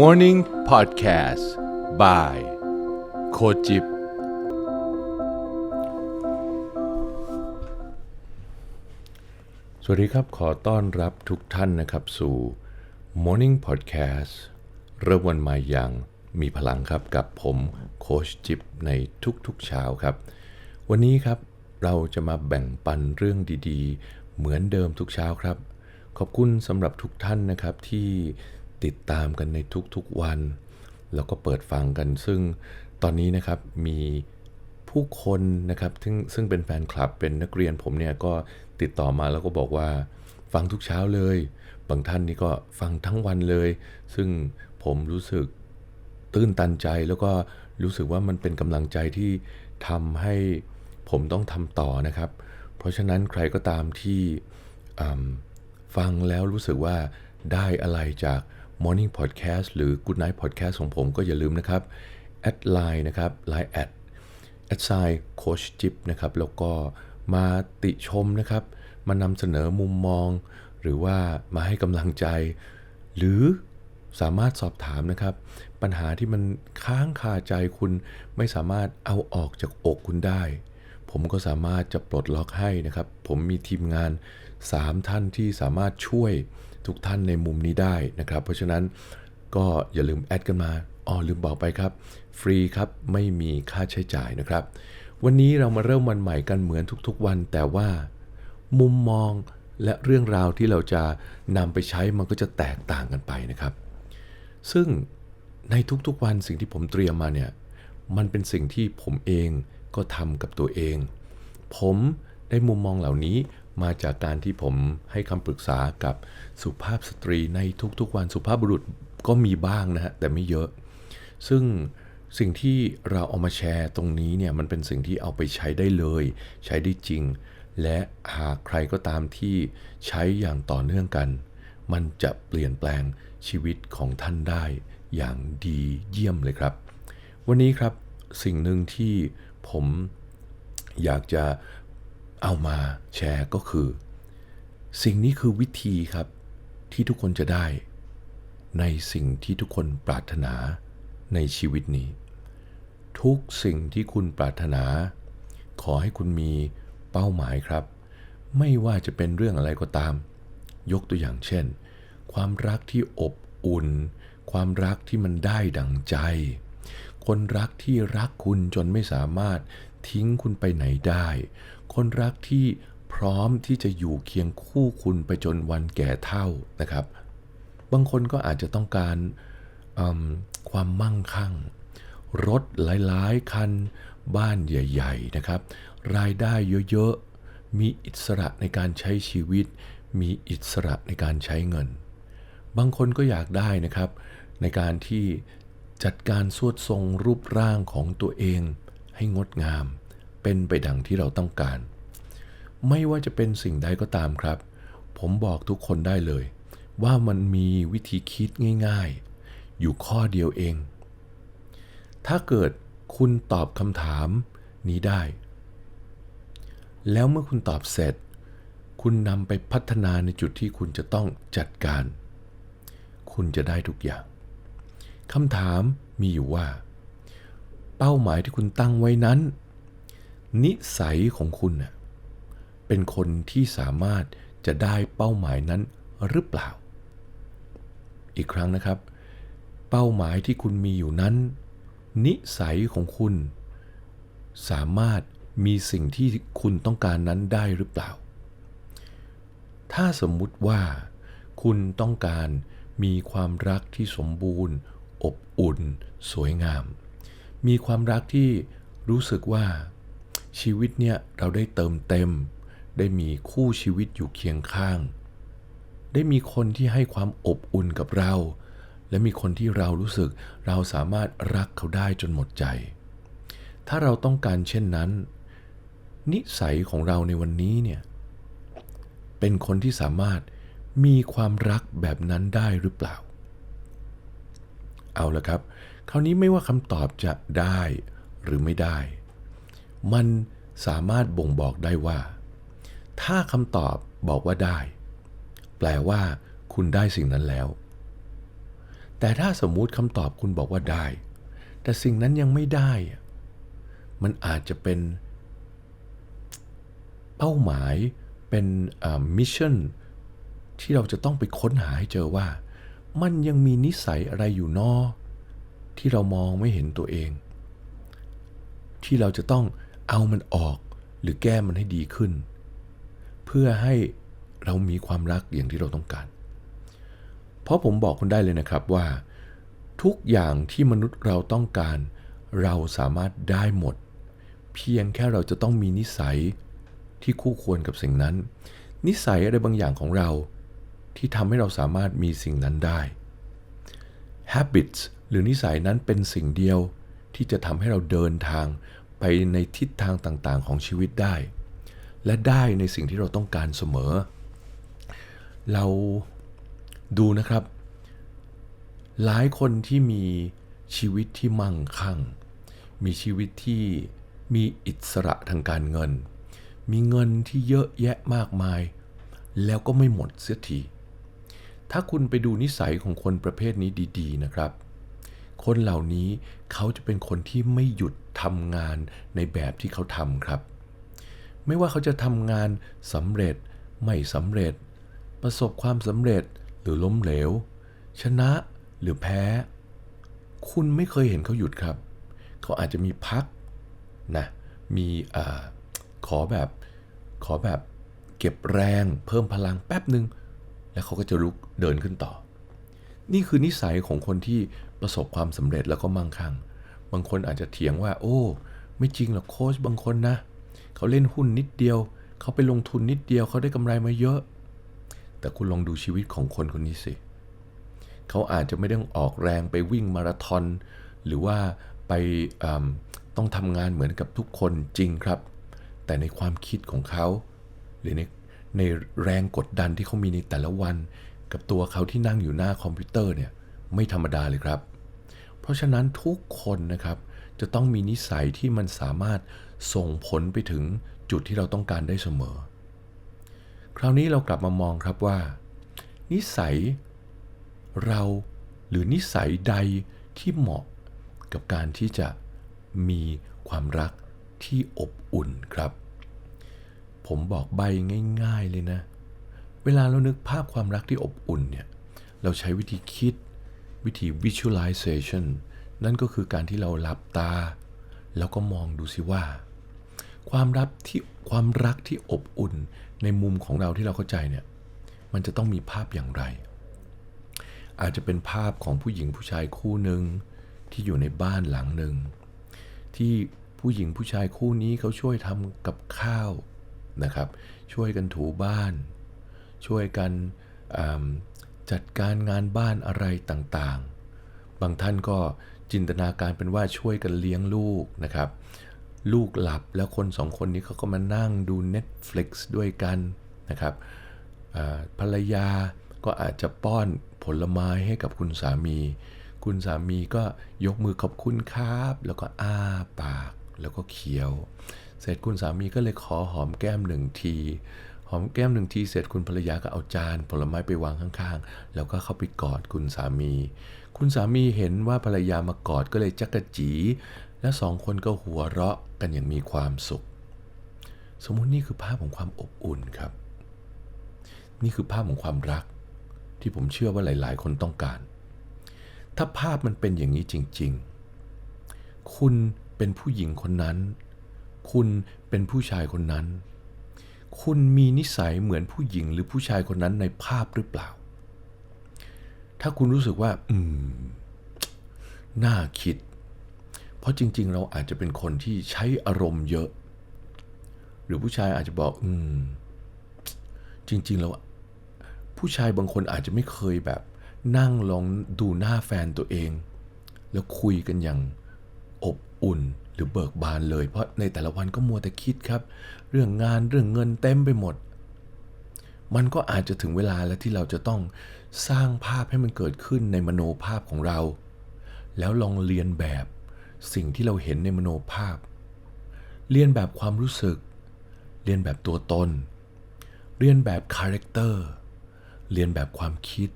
Morning Podcast by โคจิบ สวัสดีครับ ขอต้อนรับทุกท่านนะครับสู่ Morning Podcast เริ่มวันใหม่อย่างมีพลังครับกับผมโคชจิบในทุกๆเช้าครับ วันนี้ครับเราจะมาแบ่งปันเรื่องดีๆ เหมือนเดิมทุกเช้าครับ ขอบคุณสำหรับทุกท่านนะครับที่ ติดตามกันในทุกๆวัน แล้วก็เปิดฟังกัน ซึ่งตอนนี้นะครับมีผู้คนนะครับซึ่งซึ่งเป็นแฟนคลับเป็นนักเรียนผมเนี่ยก็ติดต่อมาแล้วก็บอกว่าฟังทุกเช้าเลย บางท่านนี่ก็ฟังทั้งวันเลย ซึ่งผมรู้สึกตื้นตันใจแล้วก็รู้สึกว่ามันเป็นกำลังใจที่ทำให้ผมต้องทำต่อนะครับ เพราะฉะนั้นใครก็ตามที่ฟังแล้วรู้สึกว่าได้อะไรจาก Morning Podcast หรือ Good Night Podcast ของผมก็อย่าลืมนะครับแอดไลน์นะครับ Line แอดแอดไซโคชจิบนะครับ แล้วก็มาติชมนะครับ มานำเสนอมุมมอง หรือว่ามาให้กำลังใจ หรือสามารถสอบถามนะครับ ปัญหาที่มันค้างคาใจคุณไม่สามารถเอาออกจากอกคุณได้ ผมก็สามารถจะปลดล็อกให้นะครับ ผมมีทีมงาน 3 ท่านที่สามารถช่วย ทุกท่านในมุมนี้ได้นะครับ เพราะฉะนั้นก็อย่าลืมแอดกันมาอ๋อลืมบอกไปครับ ฟรีครับไม่มีค่าใช้จ่ายนะครับ วันนี้เรามาเริ่มวันใหม่กันเหมือนทุกๆวัน แต่ว่ามุมมองและเรื่องราวที่เราจะนำไปใช้มันก็จะแตกต่างกันไปนะครับ ซึ่งในทุกๆวันสิ่งที่ผมเตรียมมาเนี่ยมันเป็นสิ่งที่ผมเองก็ทำกับตัวเอง ผมได้มุมมองเหล่านี้ มาจากการที่ผมให้คำปรึกษากับสุภาพสตรีในทุกๆวันสุภาพบุรุษก็มีบ้างนะฮะแต่ไม่เยอะ ซึ่งสิ่งที่เราเอามาแชร์ตรงนี้เนี่ยมันเป็นสิ่งที่เอาไปใช้ได้เลย ใช้ได้จริง และหากใครก็ตามที่ใช้อย่างต่อเนื่องกัน มันจะเปลี่ยนแปลงชีวิตของท่านได้อย่างดีเยี่ยมเลยครับ วันนี้ครับสิ่งหนึ่งที่ผมอยากจะ เอามาแชร์ก็คือ สิ่งนี้คือวิธีครับที่ทุกคนจะได้ ในสิ่งที่ทุกคนปรารถนาในชีวิตนี้ ทุกสิ่งที่คุณปรารถนา ขอให้คุณมีเป้าหมายครับ ไม่ว่าจะเป็นเรื่องอะไรก็ตาม ยกตัวอย่างเช่น ความรักที่อบอุ่น ความรักที่มันได้ดังใจ คนรักที่รักคุณจนไม่สามารถทิ้งคุณไปไหนได้ คนรักที่พร้อมที่จะอยู่เคียงคู่คุณไปจนวันแก่เท่านะครับ บางคนก็อาจจะต้องการความมั่งคั่ง รถหลายๆ คัน บ้านใหญ่ ๆ นะครับ รายได้เยอะ ๆ มีอิสระในการใช้ชีวิต มีอิสระในการใช้เงิน บางคนก็อยากได้นะครับ ในการที่ จัดการสวดทรงรูปร่างของตัวเองให้งดงาม เป็นไปดังที่เราต้องการ ไม่ว่าจะเป็นสิ่งใดก็ตามครับ ผมบอกทุกคนได้เลย ว่ามันมีวิธีคิดง่ายๆ อยู่ข้อเดียวเอง ถ้าเกิดคุณตอบคำถามนี้ได้ แล้วเมื่อคุณตอบเสร็จ คุณนำไปพัฒนาในจุดที่คุณจะต้องจัดการ คุณจะได้ทุกอย่าง คำถามมีอยู่ว่า เป้าหมายที่คุณตั้งไว้นั้น นิสัยของคุณเป็นคนที่สามารถจะได้เป้าหมายนั้นหรือเปล่า อีกครั้งนะครับ เป้าหมายที่คุณมีอยู่นั้น นิสัยของคุณ สามารถมีสิ่งที่คุณต้องการนั้นได้หรือเปล่า ถ้าสมมุติว่า คุณต้องการมีความรักที่สมบูรณ์ อบอุ่น สวยงาม มีความรักที่รู้สึกว่าชีวิตเนี่ยเราได้เติมเต็ม ได้มีคู่ชีวิตอยู่เคียงข้าง ได้มีคนที่ให้ความอบอุ่นกับเรา และมีคนที่เรารู้สึกเราสามารถรักเขาได้จนหมดใจ ถ้าเราต้องการเช่นนั้น นิสัยของเราในวันนี้เนี่ยเป็นคนที่สามารถมีความรักแบบนั้นได้หรือเปล่า เอาละครับ คราวนี้ไม่ว่าคำตอบจะได้หรือไม่ได้ มันสามารถบ่งบอกได้ว่า ถ้าคำตอบบอกว่าได้ แปลว่า คุณได้สิ่งนั้นแล้ว แต่ถ้าสมมุติคำตอบคุณบอกว่าได้ แต่สิ่งนั้นยังไม่ได้ มันอาจจะเป็น เป้าหมายเป็นมิชชั่นที่เราจะต้องไปค้นหาให้เจอว่า มันยังมีนิสัยอะไรอยู่นอ ที่เรามองไม่เห็นตัวเอง ที่เราจะต้องเอามันออกหรือแก้มันให้ดีขึ้น เพื่อให้เรามีความรักอย่างที่เราต้องการ เพราะผมบอกคุณได้เลยนะครับว่า ทุกอย่างที่มนุษย์เราต้องการ เราสามารถได้หมด เพียงแค่เราจะต้องมีนิสัยที่คู่ควรกับสิ่งนั้น นิสัยอะไรบางอย่างของเรา ที่ทำให้เราสามารถมีสิ่งนั้นได้ habits หรือนิสัยนั้นเป็นสิ่งเดียวที่จะทำให้เราเดินทางไปในทิศทางต่างๆ ของชีวิตได้ และได้ในสิ่งที่เราต้องการเสมอ เราดูนะครับ หลายคนที่มีชีวิตที่มั่งคั่ง มีชีวิตที่มีอิสระทางการเงิน มีเงินที่เยอะแยะมากมาย แล้วก็ไม่หมดเสียที ถ้าคุณไปดูนิสัยของคนประเภทนี้ดีๆนะครับ คนเหล่านี้เขาจะเป็นคนที่ไม่หยุดทำงานในแบบที่เขาทำครับ ไม่ว่าเขาจะทำงานสำเร็จ ไม่สำเร็จ ประสบความสำเร็จหรือล้มเหลว ชนะหรือแพ้ คุณไม่เคยเห็นเขาหยุดครับ เขาอาจจะมีพักนะ มีอขอแบบ ขอแบบเก็บแรงเพิ่มพลังแป๊บหนึ่ง แล้วเขาก็จะลุกเดินขึ้นต่อ นี่คือนิสัยของคนที่ประสบความสำเร็จแล้วก็มั่งคั่ง บางคนอาจจะเถียงว่า โอ้ ไม่จริงหรอกโค้ชบางคนนะเขาเล่นหุ้นนิดเดียว เขาไปลงทุนนิดเดียวเขาได้กำไรมาเยอะ แต่คุณลองดูชีวิตของคนคนนี้สิเขาอาจจะไม่ได้ออกแรงไปวิ่งมาราธอนหรือว่าไปต้องทำงานเหมือนกับทุกคนจริงครับ แต่ในความคิดของเขา หรือใน ในแรงกดดันที่เขามีในแต่ละวัน กับตัวเขาที่นั่งอยู่หน้าคอมพิวเตอร์เนี่ยไม่ธรรมดาเลยครับ เพราะฉะนั้นทุกคนนะครับจะต้องมีนิสัยที่มันสามารถส่งผลไปถึงจุดที่เราต้องการได้เสมอ คราวนี้เรากลับมามองครับว่า นิสัยเราหรือนิสัยใดที่เหมาะกับการที่จะมีความรักที่อบอุ่นครับ ผมบอกใบง่าย ๆเลยนะ เวลาเรานึกภาพความรักที่อบอุ่นเนี่ย เราใช้วิธีคิด วิธี visualization นั่นก็คือการที่เราหลับตา แล้วก็มองดูสิว่า ความรักที่ความรักที่อบอุ่นในมุมของเราที่เราเข้าใจเนี่ย มันจะต้องมีภาพอย่างไร อาจจะเป็นภาพของผู้หญิงผู้ชายคู่หนึ่งที่อยู่ในบ้านหลังหนึ่งที่ผู้หญิงผู้ชายคู่นี้เขาช่วยทำกับข้าว นะครับ ช่วยกันถูบ้าน ช่วยกันจัดการงานบ้านอะไรต่างๆ บางท่านก็จินตนาการเป็นว่าช่วยกันเลี้ยงลูกนะครับ ลูกหลับแล้วคนสองคนนี้เขาก็มานั่งดู Netflix ด้วยกันนะครับภรรยาก็อาจจะป้อนผลไม้ให้กับคุณสามี คุณสามีก็ยกมือขอบคุณครับ แล้วก็อ้าปากแล้วก็เคี้ยว เสร็จคุณสามีก็เลยขอหอมแก้มหนึ่งทีหอมแก้มหนึ่งทีเสร็จคุณภรรยาก็เอาจานผลไม้ไปวางข้างๆ แล้วก็เข้าไปกอดคุณสามี คุณสามีเห็นว่าภรรยามากอดก็เลยจักกะจี และสองคนก็หัวเราะกันอย่างมีความสุข สมมุตินี่คือภาพของความอบอุ่นครับ นี่คือภาพของความรัก ที่ผมเชื่อว่าหลาย ๆ คนต้องการ ถ้าภาพมันเป็นอย่างนี้จริง ๆ คุณเป็นผู้หญิงคนนั้น คุณเป็นผู้ชายคนนั้น คุณมีนิสัยเหมือนผู้หญิงหรือผู้ชายคนนั้นในภาพหรือเปล่า ถ้าคุณรู้สึกว่า อืม น่าคิด เพราะจริง ๆ เราอาจจะเป็นคนที่ใช้อารมณ์เยอะ หรือผู้ชายอาจจะบอก อืม จริงๆแล้วผู้ชายบางคนอาจจะไม่เคยแบบ นั่งลองดูหน้าแฟนตัวเอง แล้วคุยกันอย่าง อุ่นหรือเบิกบานเลย เพราะในแต่ละวันก็มัวแต่คิดครับ เรื่องงานเรื่องเงินเต็มไปหมด มันก็อาจจะถึงเวลาแล้วที่เราจะต้องสร้างภาพให้มันเกิดขึ้นในมโนภาพของเรา แล้วลองเรียนแบบสิ่งที่เราเห็นในมโนภาพ เรียนแบบความรู้สึก เรียนแบบตัวตน เรียนแบบคาแรคเตอร์ เรียนแบบความคิด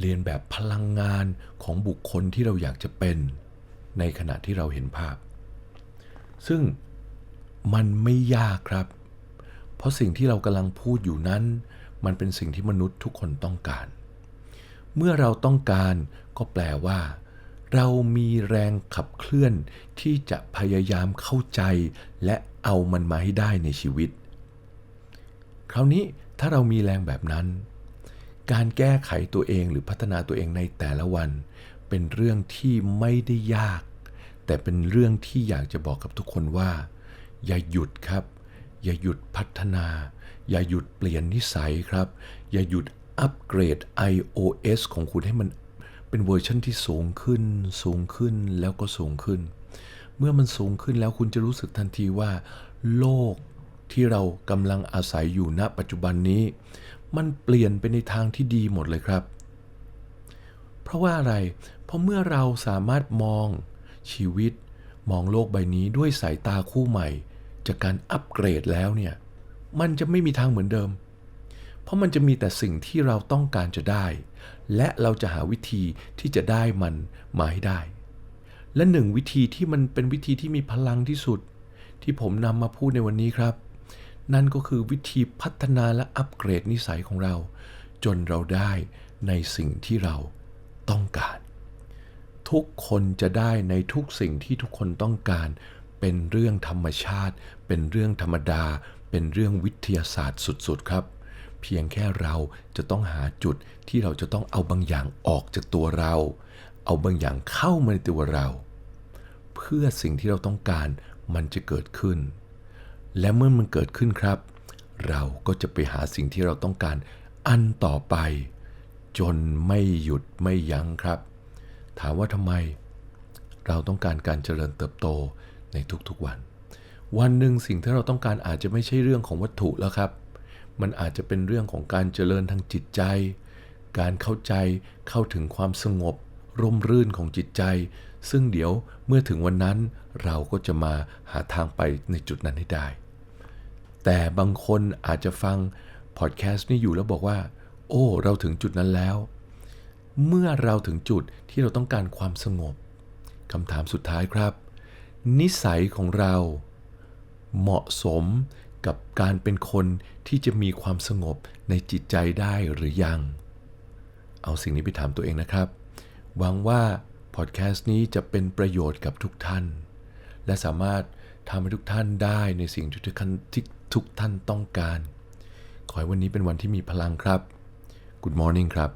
เรียนแบบพลังงานของบุคคลที่เราอยากจะเป็น ในขณะที่เราเห็นภาพ ซึ่งมันไม่ยากครับ เพราะสิ่งที่เรากำลังพูดอยู่นั้น มันเป็นสิ่งที่มนุษย์ทุกคนต้องการ เมื่อเราต้องการก็แปลว่า เรามีแรงขับเคลื่อนที่จะพยายามเข้าใจ และเอามันมาให้ได้ในชีวิต คราวนี้ถ้าเรามีแรงแบบนั้น การแก้ไขตัวเองหรือพัฒนาตัวเองในแต่ละวัน เป็นเรื่องที่ไม่ได้ยาก แต่เป็นเรื่องที่อยากจะบอกกับทุกคนว่า อย่าหยุดครับ อย่าหยุดพัฒนา อย่าหยุดเปลี่ยนนิสัยครับ อย่าหยุดอัปเกรด iOS ของคุณให้มันเป็นเวอร์ชันที่สูงขึ้น สูงขึ้นแล้วก็สูงขึ้น เมื่อมันสูงขึ้นแล้วคุณจะรู้สึกทันทีว่า โลกที่เรากำลังอาศัยอยู่ณปัจจุบันนี้ มันเปลี่ยนไปในทางที่ดีหมดเลยครับ เพราะว่าอะไร เพราะเมื่อเราสามารถมอง ชีวิต มองโลกใบนี้ด้วยสายตาคู่ใหม่ จากการอัปเกรดแล้วเนี่ย มันจะไม่มีทางเหมือนเดิม เพราะมันจะมีแต่สิ่งที่เราต้องการจะได้ และเราจะหาวิธีที่จะได้มันมาให้ได้ และหนึ่งวิธีที่มันเป็นวิธีที่มีพลังที่สุด ที่ผมนำมาพูดในวันนี้ครับ นั่นก็คือวิธีพัฒนาและอัปเกรดนิสัยของเรา จนเราได้ในสิ่งที่เราต้องการ ทุกคนจะได้ในทุกสิ่งที่ทุกคนต้องการ เป็นเรื่องธรรมชาติ เป็นเรื่องธรรมดา เป็นเรื่องวิทยาศาสตร์สุดๆครับ เพียงแค่เราจะต้องหาจุดที่เราจะต้องเอาบางอย่างออกจากตัวเรา เอาบางอย่างเข้ามาในตัวเรา เพื่อสิ่งที่เราต้องการมันจะเกิดขึ้น และเมื่อมันเกิดขึ้นครับ เราก็จะไปหาสิ่งที่เราต้องการอันต่อไป จนไม่หยุดไม่ยั้งครับ ถามว่าทำไม เราต้องการการเจริญเติบโตในทุกๆวัน วันหนึ่งสิ่งที่เราต้องการอาจจะไม่ใช่เรื่องของวัตถุแล้วครับ มันอาจจะเป็นเรื่องของการเจริญทางจิตใจ การเข้าใจเข้าถึงความสงบ ร่มรื่นของจิตใจ ซึ่งเดี๋ยวเมื่อถึงวันนั้นเราก็จะมาหาทางไปในจุดนั้นให้ได้ แต่บางคนอาจจะฟังพอดแคสต์นี้อยู่แล้วบอกว่า โอ้ เราถึงจุดนั้นแล้ว เมื่อเราถึงจุดที่เราต้องการความสงบคำถามสุดท้ายครับ นิสัยของเรา เหมาะสมกับการเป็นคนที่จะมีความสงบในจิตใจได้หรือยัง เอาสิ่งนี้ไปถามตัวเองนะครับ หวังว่าพอดแคสต์นี้จะเป็นประโยชน์กับทุกท่าน และสามารถทำให้ทุกท่านได้ในสิ่งที่ทุกท่านที่ทุกท่านต้องการ ขอให้วันนี้เป็นวันที่มีพลังครับ Good morning ครับ